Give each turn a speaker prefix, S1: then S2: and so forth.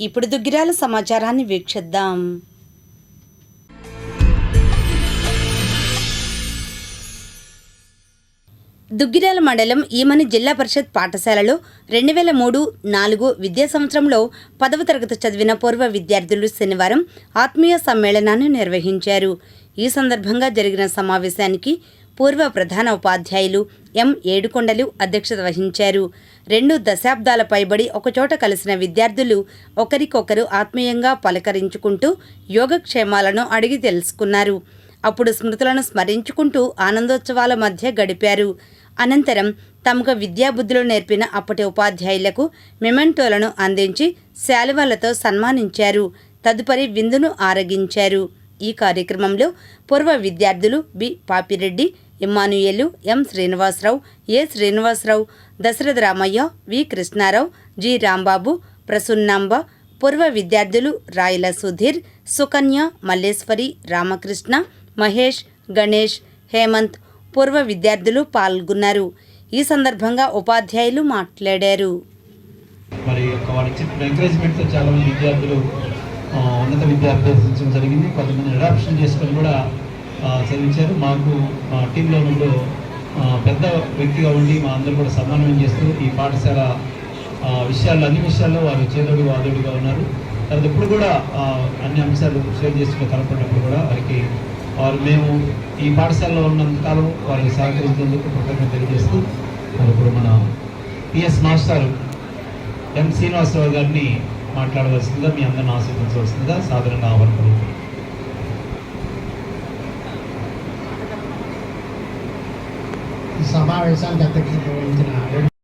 S1: ఇప్పుడు దుగ్గిరాల సమాచారాన్ని వీక్షిద్దాం. దుగ్గిరాల మండలం ఈమని జిల్లా పరిషత్ పాఠశాలలో రెండు వేల మూడు నాలుగు విద్యా సంవత్సరంలో పదవ తరగతి చదివిన పూర్వ విద్యార్థులు శనివారం ఆత్మీయ సమ్మేళనాన్ని నిర్వహించారు. ఈ సందర్భంగా జరిగిన సమావేశానికి పూర్వ ప్రధాన ఉపాధ్యాయులు ఎం. ఏడుకొండలు అధ్యక్షత వహించారు. రెండు దశాబ్దాల పైబడి ఒకచోట కలిసిన విద్యార్థులు ఒకరికొకరు ఆత్మీయంగా పలకరించుకుంటూ యోగక్షేమాలను అడిగి తెలుసుకున్నారు. అప్పుడు స్మృతులను స్మరించుకుంటూ ఆనందోత్సవాల మధ్య గడిపారు. అనంతరం తమకు విద్యాబుద్ధులు నేర్పిన అప్పటి ఉపాధ్యాయులకు మెమెంటోలను అందించి శాలువాలతో సన్మానించారు. తదుపరి విందును ఆరగించారు. ఈ కార్యక్రమంలో పూర్వ విద్యార్థులు B Papireddy Immanuel M Srinivasarao A Srinivasarao Dasaratha Ramaiah V Krishnarao G Rambabu Prasunnamba పూర్వ విద్యార్థులు రాయల సుధీర్ సుకన్య మల్లేశ్వరి రామకృష్ణ మహేష్ గణేష్ హేమంత్ పూర్వ విద్యార్థులు పాల్గొన్నారు. ఈ సందర్భంగా ఉపాధ్యాయులు మాట్లాడారు.
S2: మరి వాళ్ళకి చెప్పిన ఎంకరేజ్మెంట్తో చాలా మంది విద్యార్థులు ఉన్నత విద్య అభ్యసించడం జరిగింది. కొంతమంది అడాప్షన్ చేసుకొని కూడా చదివించారు. మాకు మా టీంలో ఉన్నప్పుడు పెద్ద వ్యక్తిగా ఉండి మా అందరూ కూడా సమన్వయం చేస్తూ ఈ పాఠశాల విషయాల్లో అన్ని విషయాల్లో వారు చేదోడు వాదోడుగా ఉన్నారు. తర్వాత ఇప్పుడు కూడా అన్ని అంశాలు షేర్ చేసుకుని కనపడినప్పుడు కూడా వారికి వారు మేము ఈ పాఠశాలలో ఉన్నంతకాలం వారికి సహకరించేందుకు కృతజ్ఞత తెలియజేస్తూ ఇప్పుడు మన పిఎస్ మాస్టర్ ఎం శ్రీనివాసరావు గారిని మాట్లాడవలసిందిగా మీ అందరిని ఆశీర్వదించవలసిందిగా సాధారణంగా ఆహ్వానం
S3: ఈ సమావేశానికి అధ్యక్షత